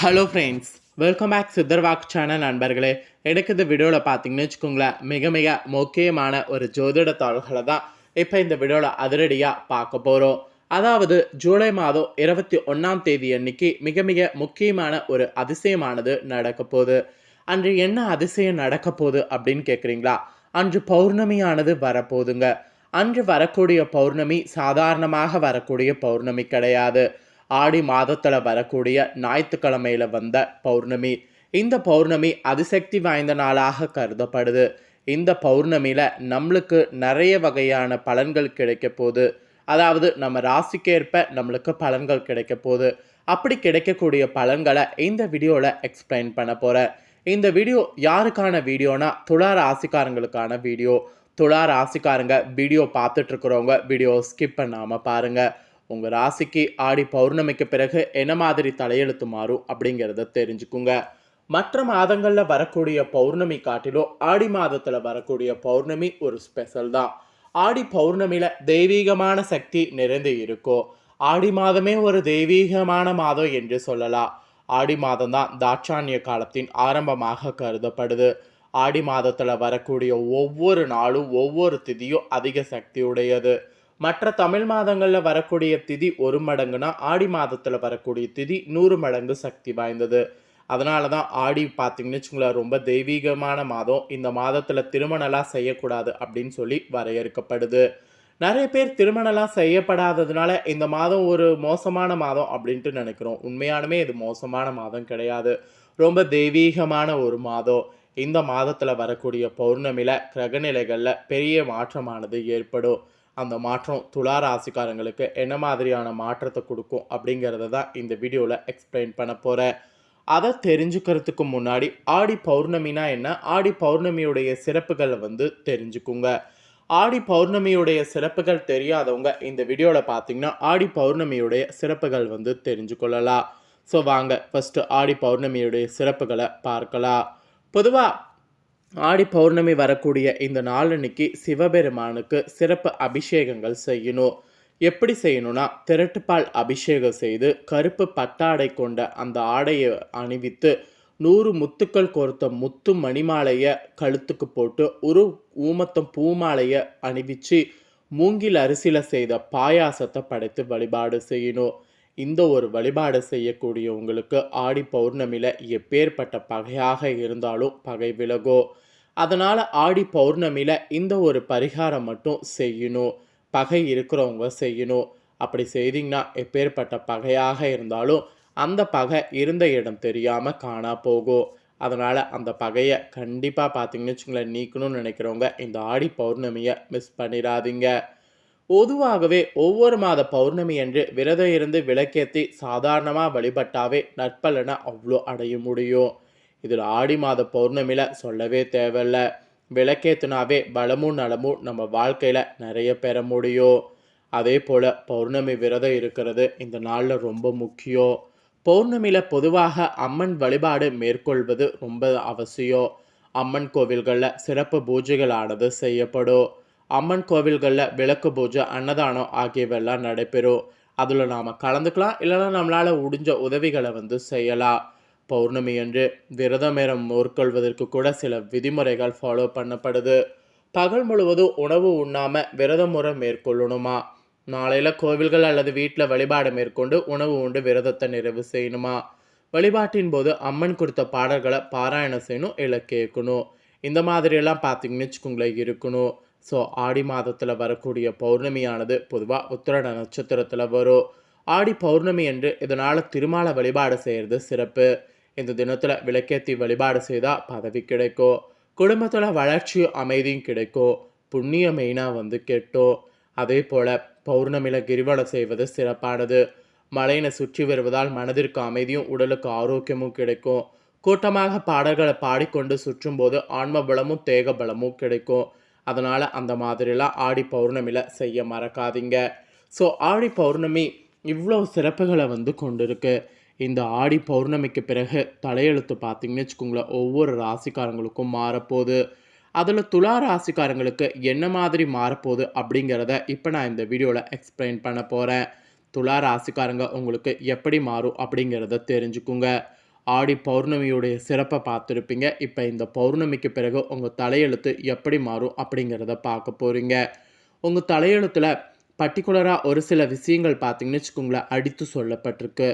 Hello friends welcome back சித்தர்வாக் channel நண்பர்களே. எனக்கு இந்த வீடியோவில் பார்த்தீங்கன்னு வச்சுக்கோங்களேன் மிக மிக முக்கியமான ஒரு ஜோதிட தாள்களை தான் இப்போ இந்த வீடியோவில் அதிரடியாக பார்க்க போகிறோம் அதாவது ஜூலை மாதம் இருபத்தி ஒன்றாம் தேதி அன்னைக்கு மிக மிக முக்கியமான ஒரு அதிசயமானது நடக்க போகுது. அன்று என்ன அதிசயம் நடக்க போகுது அப்படின்னு கேட்குறீங்களா அன்று பௌர்ணமியானது வரப்போகுதுங்க. அன்று வரக்கூடிய பௌர்ணமி சாதாரணமாக வரக்கூடிய பௌர்ணமி கிடையாது. ஆடி மாதத்தில் வரக்கூடிய ஞாயிற்றுக்கிழமையில வந்த பௌர்ணமி. இந்த பௌர்ணமி அதிசக்தி வாய்ந்த நாளாக கருதப்படுது. இந்த பௌர்ணமியில் நம்மளுக்கு நிறைய வகையான பலன்கள் கிடைக்க போகுது. அதாவது நம்ம ராசிக்கேற்ப நம்மளுக்கு பலன்கள் கிடைக்க போகுது. அப்படி கிடைக்கக்கூடிய பலன்களை இந்த வீடியோவில் எக்ஸ்பிளைன் பண்ண போகிறேன் இந்த வீடியோ யாருக்கான வீடியோனா துலா ராசிக்காரங்களுக்கான வீடியோ. துளா ராசிக்காரங்க வீடியோ பார்த்துட்ருக்குறவங்க வீடியோ ஸ்கிப் பண்ணாமல் பாருங்கள் உங்கள் ராசிக்கு ஆடி பௌர்ணமிக்கு பிறகு என்ன மாதிரி தலையெழுத்து மாறும் அப்படிங்கிறத தெரிஞ்சுக்குங்க. மற்ற மாதங்களில் வரக்கூடிய பௌர்ணமி காட்டிலும் ஆடி மாதத்தில் வரக்கூடிய பௌர்ணமி ஒரு ஸ்பெஷல் தான். ஆடி பௌர்ணமியில் தெய்வீகமான சக்தி நிறைந்து இருக்கும். ஆடி மாதமே ஒரு தெய்வீகமான மாதம் என்று சொல்லலாம். ஆடி மாதம் தான் தாட்சாணிய காலத்தின் ஆரம்பமாக கருதப்படுது. ஆடி மாதத்தில் வரக்கூடிய ஒவ்வொரு நாளும் ஒவ்வொரு திதியும் அதிக சக்தி உடையது. மற்ற தமிழ் மாதங்களில் வரக்கூடிய திதி ஒரு மடங்குனா ஆடி மாதத்தில் வரக்கூடிய திதி நூறு மடங்கு சக்தி வாய்ந்தது. அதனால தான் ஆடி பார்த்தீங்கன்னு வச்சுங்களேன் ரொம்ப தெய்வீகமான மாதம். இந்த மாதத்தில் திருமணம்லாம் செய்யக்கூடாது அப்படின்னு சொல்லி வரையறுக்கப்படுது. நிறைய பேர் திருமணம்லாம் செய்யப்படாததுனால இந்த மாதம் ஒரு மோசமான மாதம் அப்படின்ட்டு நினைக்கிறோம். உண்மையானுமே இது மோசமான மாதம் கிடையாது. ரொம்ப தெய்வீகமான ஒரு மாதம். இந்த மாதத்தில் வரக்கூடிய பௌர்ணமியில் கிரகநிலைகளில் பெரிய மாற்றமானது ஏற்படும். அந்த மாற்றம் துலா ராசிக்காரங்களுக்கு என்ன மாதிரியான மாற்றத்தை கொடுக்கும் அப்படிங்கிறத தான் இந்த வீடியோவில் எக்ஸ்பிளைன் பண்ண போகிறேன் அதை தெரிஞ்சுக்கிறதுக்கு முன்னாடி ஆடி பௌர்ணமினா என்ன? ஆடி பௌர்ணமியுடைய சிறப்புகளை வந்து தெரிஞ்சுக்குங்க. ஆடி பௌர்ணமியுடைய சிறப்புகள் தெரியாதவங்க இந்த வீடியோவில் பார்த்தீங்கன்னா ஆடி பௌர்ணமியுடைய சிறப்புகள் வந்து தெரிஞ்சு கொள்ளலாம் ஸோ வாங்க ஃபஸ்ட்டு ஆடி பௌர்ணமியுடைய சிறப்புகளை பார்க்கலாம். பொதுவாக ஆடி பௌர்ணமி வரக்கூடிய இந்த நாளன்னைக்கு சிவபெருமானுக்கு சிறப்பு அபிஷேகங்கள் செய்யணும். எப்படி செய்யணும்னா திரட்டுப்பால் அபிஷேகம் செய்து கருப்பு பட்டாடை கொண்ட அந்த ஆடையை அணிவித்து நூறு முத்துக்கள் கோர்த்த முத்து மணிமாலையை கழுத்துக்கு போட்டு ஒரு ஊமத்தம் பூமாலையை அணிவிச்சு மூங்கில் அரிசியில் செய்த பாயாசத்தை படைத்து வழிபாடு செய்யணும். இந்த ஒரு வழிபாடு செய்யக்கூடியவங்களுக்கு ஆடி பௌர்ணமியில் எப்பேற்பட்ட பகையாக இருந்தாலும் பகை விலகோ. அதனால் ஆடி பௌர்ணமியில் இந்த ஒரு பரிகாரம் மட்டும் செய்யணும். பகை இருக்கிறவங்க செய்யணும். அப்படி செய்தீங்கன்னா எப்பேற்பட்ட பகையாக இருந்தாலும் அந்த பகை இருந்த இடம் தெரியாமல் காணா போகும். அதனால் அந்த பகையை கண்டிப்பாக பார்த்தீங்கன்னு வச்சுங்களேன் நீக்கணும்னு நினைக்கிறவங்க இந்த ஆடி பௌர்ணமியை மிஸ் பண்ணிடாதீங்க. பொதுவாகவே ஒவ்வொரு மாத பௌர்ணமி என்று விரதம் இருந்து விளக்கேற்றி சாதாரணமாக வழிபட்டாவே நற்பலனை அவ்வளோ அடைய முடியும். இதில் ஆடி மாத பௌர்ணமியில் சொல்லவே தேவையில்ல. விளக்கேத்துனாவே பலமும் நலமும் நம்ம வாழ்க்கையில் நிறைய பெற முடியும். அதே போல் பௌர்ணமி விரதம் இருக்கிறது இந்த நாளில் ரொம்ப முக்கியம். பௌர்ணமியில் பொதுவாக அம்மன் வழிபாடு மேற்கொள்வது ரொம்ப அவசியம். அம்மன் கோவில்களில் சிறப்பு பூஜைகளானது செய்யப்படும். அம்மன் கோவில்களில் விளக்கு பூஜை அன்னதானம் ஆகியவெல்லாம் நடைபெறும். அதில் நாம் கலந்துக்கலாம் இல்லைன்னா நம்மளால் முடிஞ்ச உதவிகளை வந்து செய்யலாம். பௌர்ணமி அன்று விரதமேரம் மேற்கொள்வதற்கு கூட சில விதிமுறைகள் ஃபாலோ பண்ணப்படுது. பகல் முழுவதும் உணவு உண்ணாமல் விரதமுறை மேற்கொள்ளணுமா? நாளையில் கோவில்கள் அல்லது வீட்டில் வழிபாடு மேற்கொண்டு உணவு உண்டு விரதத்தை நிறைவு செய்யணுமா? வழிபாட்டின் போது அம்மன் கொடுத்த பாடல்களை பாராயணம் செய்யணும் இல்லை கேட்கணும். இந்த மாதிரியெல்லாம் பார்த்தீங்கன்னு வச்சுக்கோங்களேன் இருக்கணும். ஸோ ஆடி மாதத்தில் வரக்கூடிய பௌர்ணமியானது பொதுவாக உத்திரட நட்சத்திரத்தில் வரும். ஆடி பௌர்ணமி என்று இதனால் திருமால வழிபாடு செய்கிறது சிறப்பு. இந்த தினத்தில் விளக்கேற்றி வழிபாடு செய்தால் பதவி கிடைக்கும். குடும்பத்தில் வளர்ச்சியும் அமைதியும் கிடைக்கும். புண்ணியம் மெயினாக வந்து கெட்டோ அதே போல் பௌர்ணமியில் கிரிவலம் செய்வது சிறப்பானது. மலையினை சுற்றி வருவதால் மனதிற்கு அமைதியும் உடலுக்கு ஆரோக்கியமும் கிடைக்கும். கூட்டமாக பாடல்களை பாடிக்கொண்டு சுற்றும்போது ஆன்ம பலமும் தேக பலமும் கிடைக்கும். அதனால் அந்த மாதிரிலாம் ஆடி பௌர்ணமியில் செய்ய மறக்காதீங்க. ஸோ ஆடி பௌர்ணமி இவ்வளோ சிறப்புகளை வந்து கொண்டிருக்கு. இந்த ஆடி பௌர்ணமிக்கு பிறகு தலையெழுத்து பார்த்தீங்கன்னு வச்சுக்கோங்களேன் ஒவ்வொரு ராசிக்காரங்களுக்கும் மாறப்போகுது. அதில் துலா ராசிக்காரங்களுக்கு என்ன மாதிரி மாறப்போகுது அப்படிங்கிறத இப்போ நான் இந்த வீடியோவில் எக்ஸ்பிளைன் பண்ண போகிறேன். துலா ராசிக்காரங்க உங்களுக்கு எப்படி மாறும் அப்படிங்கிறத தெரிஞ்சுக்குங்க. ஆடி பௌர்ணமியுடைய சிறப்பை பார்த்துருப்பீங்க. இப்போ இந்த பௌர்ணமிக்கு பிறகு உங்கள் தலையெழுத்து எப்படி மாறும் அப்படிங்கிறத பார்க்க போகிறீங்க. உங்கள் தலையெழுத்தில் பர்டிகுலராக ஒரு சில விஷயங்கள் பார்த்தீங்கன்னு வச்சுக்கோங்களேன் அடித்து சொல்லப்பட்டிருக்கு.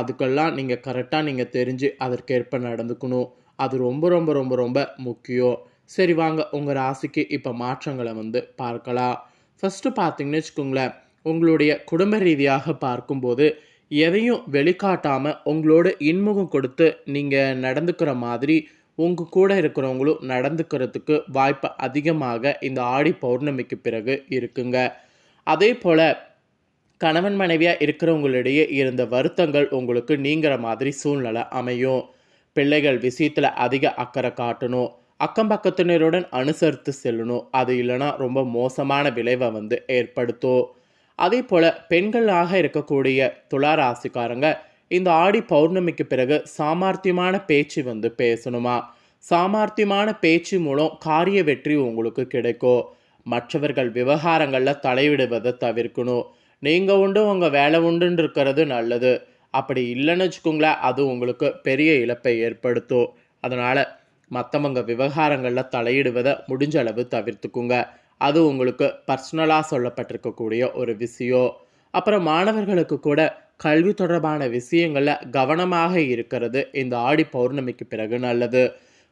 அதுக்கெல்லாம் நீங்கள் கரெக்டாக நீங்கள் தெரிஞ்சு அதற்கேற்ப நடந்துக்கணும். அது ரொம்ப ரொம்ப ரொம்ப ரொம்ப முக்கியம். சரி வாங்க. உங்கள் ராசிக்கு இப்போ மாற்றங்களை வந்து பார்க்கலாம். ஃபஸ்ட்டு பார்த்தீங்கன்னு வச்சுக்கோங்களேன். உங்களுடைய குடும்ப ரீதியாக பார்க்கும்போது எதையும் வெளிக்காட்டாமல் உங்களோட இன்முகம் கொடுத்து நீங்கள் நடந்துக்கிற மாதிரி உங்கள் கூட இருக்கிறவங்களும் நடந்துக்கிறதுக்கு வாய்ப்பு அதிகமாக இந்த ஆடி பௌர்ணமிக்கு பிறகு இருக்குங்க. அதே போல் கணவன் மனைவியாக இருக்கிறவங்களிடையே இருந்த வருத்தங்கள் உங்களுக்கு நீங்கிற மாதிரி சூழ்நிலை அமையும். பிள்ளைகள் விஷயத்தில் அதிக அக்கறை காட்டணும். அக்கம் பக்கத்தினருடன் அனுசரித்து செல்லணும். அது இல்லைன்னா ரொம்ப மோசமான விளைவை வந்து ஏற்படுத்தும். அதே போல் பெண்களாக இருக்கக்கூடிய துலா ராசிக்காரங்க இந்த ஆடி பௌர்ணமிக்கு பிறகு சாமர்த்தியமான பேச்சு வந்து பேசணுமா? சாமர்த்தியமான பேச்சு மூலம் காரிய வெற்றி உங்களுக்கு கிடைக்கும். மற்றவர்கள் விவகாரங்களில் தலையிடுவதை தவிர்க்கணும். நீங்கள் உண்டு உங்கள் வேலை உண்டுன்னு இருக்கிறது நல்லது. அப்படி இல்லைன்னு வச்சுக்கோங்களேன் அது உங்களுக்கு பெரிய இழப்பை ஏற்படுத்தும். அதனால் மற்றவங்க விவகாரங்களில் தலையிடுவதை முடிஞ்ச அளவு தவிர்த்துக்குங்க. அது உங்களுக்கு பர்சனலாக சொல்லப்பட்டிருக்கக்கூடிய ஒரு விஷயம். அப்புறம் மாணவர்களுக்கு கூட கல்வி தொடர்பான விஷயங்களில் கவனமாக இருக்கிறது இந்த ஆடி பௌர்ணமிக்கு பிறகு நல்லது.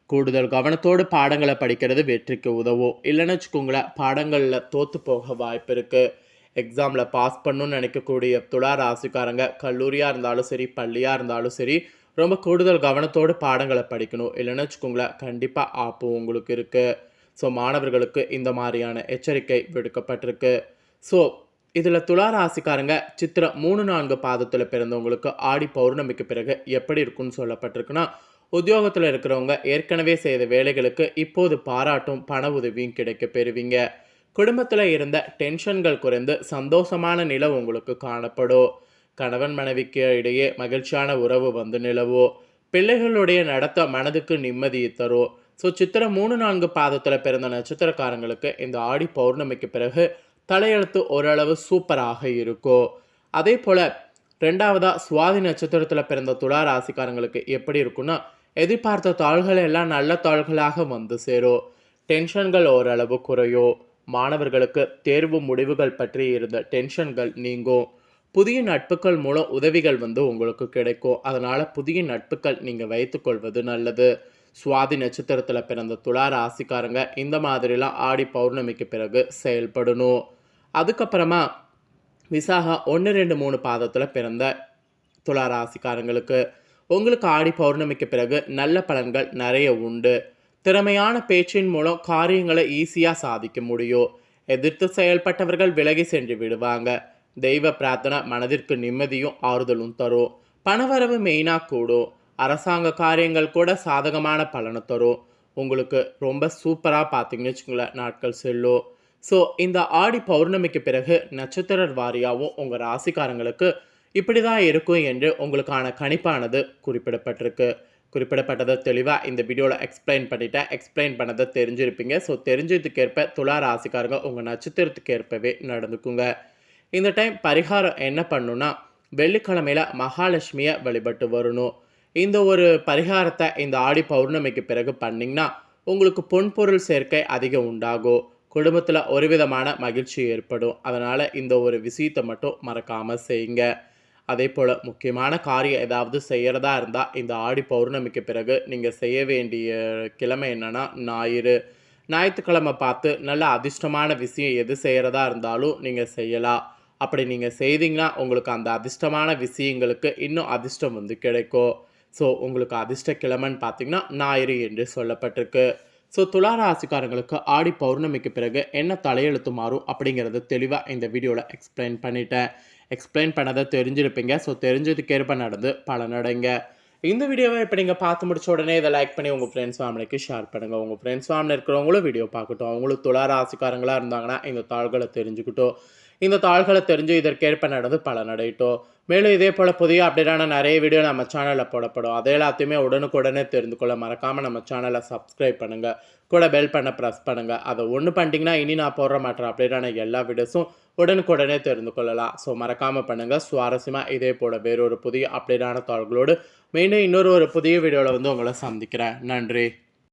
கூடுதல் கவனத்தோடு பாடங்களை படிக்கிறது வெற்றிக்கு உதவும். இல்லைன்னு வச்சுக்கோங்களேன் பாடங்களில் தோற்று போக வாய்ப்பு இருக்குது எக்ஸாமில் பாஸ் பண்ணணும்னு நினைக்கக்கூடிய துளா ராசிக்காரங்க கல்லூரியாக இருந்தாலும் சரி பள்ளியாக இருந்தாலும் சரி ரொம்ப கூடுதல் கவனத்தோடு பாடங்களை படிக்கணும். இல்லைன்னு வச்சுக்கோங்களேன் கண்டிப்பாக ஆப்பு உங்களுக்கு இருக்குது ஸோ மாணவர்களுக்கு இந்த மாதிரியான எச்சரிக்கை விடுக்கப்பட்டிருக்கு. ஸோ இதில் துலா ராசிக்காரங்க சித்திர மூணு நான்கு பாதத்தில் பிறந்தவங்களுக்கு ஆடி பௌர்ணமிக்கு பிறகு எப்படி இருக்குன்னு சொல்லப்பட்டிருக்குன்னா உத்தியோகத்தில் இருக்கிறவங்க ஏற்கனவே செய்த வேலைகளுக்கு இப்போது பாராட்டும் பண உதவியும் கிடைக்க பெறுவீங்க. குடும்பத்தில் இருந்த டென்ஷன்கள் குறைந்து சந்தோஷமான நிலை உங்களுக்கு காணப்படும் கணவன் மனைவிக்கு இடையே மகிழ்ச்சியான உறவு வந்து நிலவோ? பிள்ளைகளுடைய நடத்த மனதுக்கு நிம்மதியை தரும் ஸோ சித்திரம் மூணு நான்கு பாதத்தில் பிறந்த நட்சத்திரக்காரங்களுக்கு இந்த ஆடி பௌர்ணமிக்கு பிறகு தலையெழுத்து ஓரளவு சூப்பராக இருக்கும் அதே போல் ரெண்டாவதாக சுவாதி நட்சத்திரத்தில் பிறந்த துலா ராசிக்காரங்களுக்கு எப்படி இருக்குன்னா எதிர்பார்த்த தாள்கள் எல்லாம் நல்ல தாள்களாக வந்து சேரும் டென்ஷன்கள் ஓரளவு குறையும் மாணவர்களுக்கு தேர்வு முடிவுகள் பற்றி இருந்த டென்ஷன்கள் நீங்கும். புதிய நட்புகள் மூலம் உதவிகள் வந்து உங்களுக்கு கிடைக்கும். அதனால் புதிய நட்புகள் நீங்கள் வைத்துக்கொள்வது நல்லது. சுவாதி நட்சத்திரத்தில் பிறந்த துளா ராசிக்காரங்க இந்த மாதிரிலாம் ஆடி பௌர்ணமிக்கு பிறகு செயல்படணும். அதுக்கப்புறமா விசாகா ஒன்று ரெண்டு மூணு பாதத்தில் பிறந்த துலா ராசிக்காரங்களுக்கு. உங்களுக்கு ஆடி பௌர்ணமிக்கு பிறகு நல்ல பலன்கள் நிறைய உண்டு. திறமையான பேச்சின் மூலம் காரியங்களை ஈஸியாக சாதிக்க முடியும். எதிர்த்து செயல்பட்டவர்கள் விலகி சென்று விடுவாங்க. தெய்வ பிரார்த்தனை மனதிற்கு நிம்மதியும் ஆறுதலும் தரும். பணவரவு மெயினாக கூடும். அரசாங்க காரியங்கள் கூட சாதகமான பலனை தரும். உங்களுக்கு ரொம்ப சூப்பராக பார்த்தீங்கன்னு வச்சுக்கோங்களேன் நாட்கள் செல்லும். ஸோ இந்த ஆடி பௌர்ணமிக்கு பிறகு நட்சத்திர வாரியாகவும் உங்கள் ராசிக்காரங்களுக்கு இப்படி தான் இருக்கும் என்று உங்களுக்கான கணிப்பானது குறிப்பிடப்பட்டிருக்கு. குறிப்பிடப்பட்டதை தெளிவாக இந்த வீடியோவில் எக்ஸ்பிளைன் பண்ணிட்டேன் எக்ஸ்பிளைன் பண்ணதை தெரிஞ்சிருப்பீங்க. ஸோ தெரிஞ்சதுக்கேற்ப துலா ராசிக்காரங்க உங்கள் நட்சத்திரத்துக்கு ஏற்பவே நடந்துக்குங்க. இந்த டைம் பரிகாரம் என்ன பண்ணுன்னா வெள்ளிக்கிழமையில் மகாலட்சுமியை வழிபட்டு வரணும். இந்த ஒரு பரிகாரத்தை இந்த ஆடி பௌர்ணமிக்கு பிறகு பண்ணிங்கன்னா உங்களுக்கு பொன்பொருள் சேர்க்கை அதிகம் உண்டாகும். குடும்பத்தில் ஒரு விதமான மகிழ்ச்சி ஏற்படும். அதனால் இந்த ஒரு விஷயத்தை மட்டும் மறக்காமல் செய்யுங்க. அதே போல் முக்கியமான காரியம் ஏதாவது செய்கிறதா இருந்தால் இந்த ஆடி பௌர்ணமிக்கு பிறகு நீங்கள் செய்ய வேண்டிய கிழமை என்னென்னா ஞாயிறு. ஞாயிற்றுக்கிழமை பார்த்து நல்ல அதிர்ஷ்டமான விஷயம் எது செய்கிறதா இருந்தாலும் நீங்கள் செய்யலாம். அப்படி நீங்கள் செய்தீங்கன்னா உங்களுக்கு அந்த அதிர்ஷ்டமான விஷயங்களுக்கு இன்னும் அதிர்ஷ்டம் வந்து கிடைக்கும். ஸோ உங்களுக்கு அதிர்ஷ்ட கிழமைன்னு பார்த்தீங்கன்னா ஞாயிறு என்று சொல்லப்பட்டிருக்கு. ஸோ துலா ராசிக்காரங்களுக்கு ஆடி பௌர்ணமிக்கு பிறகு என்ன தலையெழுத்து மாறும் அப்படிங்கிறது தெளிவாக இந்த வீடியோவில் எக்ஸ்பிளைன் பண்ணிட்டேன். எக்ஸ்பிளைன் பண்ணதை தெரிஞ்சிருப்பீங்க. ஸோ தெரிஞ்சதுக்கேற்ப நடந்து பலனடைங்க இந்த வீடியோவை இப்போ நீங்கள் பார்த்து முடிச்ச உடனே இதை லைக் பண்ணி உங்கள் ஃப்ரெண்ட்ஸ் ஃபேமிலிக்கு ஷேர் பண்ணுங்கள் உங்கள் ஃப்ரெண்ட்ஸ் ஃபேமிலி இருக்கிறவங்களும் வீடியோ பார்க்கட்டும். அவங்களும் துலா ராசிக்காரங்களாக இருந்தாங்கன்னா இந்த தாள்களை தெரிஞ்சுக்கிட்டோம் இந்த தாள்களை தெரிஞ்சு இதற்கேற்ப நடந்து பலனடையட்டும் மேலும் இதே போல் புதிய அப்டேட்டான நிறைய வீடியோ நம்ம சேனலில் போடப்படும். அதை எல்லாத்தையுமே உடனுக்குடனே தெரிந்து கொள்ள மறக்காமல் நம்ம சேனலை சப்ஸ்கிரைப் பண்ணுங்கள் கூட பெல் பண்ண ப்ரெஸ் பண்ணுங்கள் அதை ஒன்று பண்ணிட்டீங்கன்னா இனி நான் போடுற மாட்டேன் அப்டேட்டான எல்லா வீடியோஸும் உடனுக்குடனே தெரிந்து கொள்ளலாம். ஸோ மறக்காமல் பண்ணுங்கள் சுவாரஸ்யமாக இதே போல் வேறொரு புதிய அப்டேட்டான தாள்களோடு மீண்டும் இன்னொரு ஒரு புதிய வீடியோவில் வந்து உங்களை சந்திக்கிறேன். நன்றி.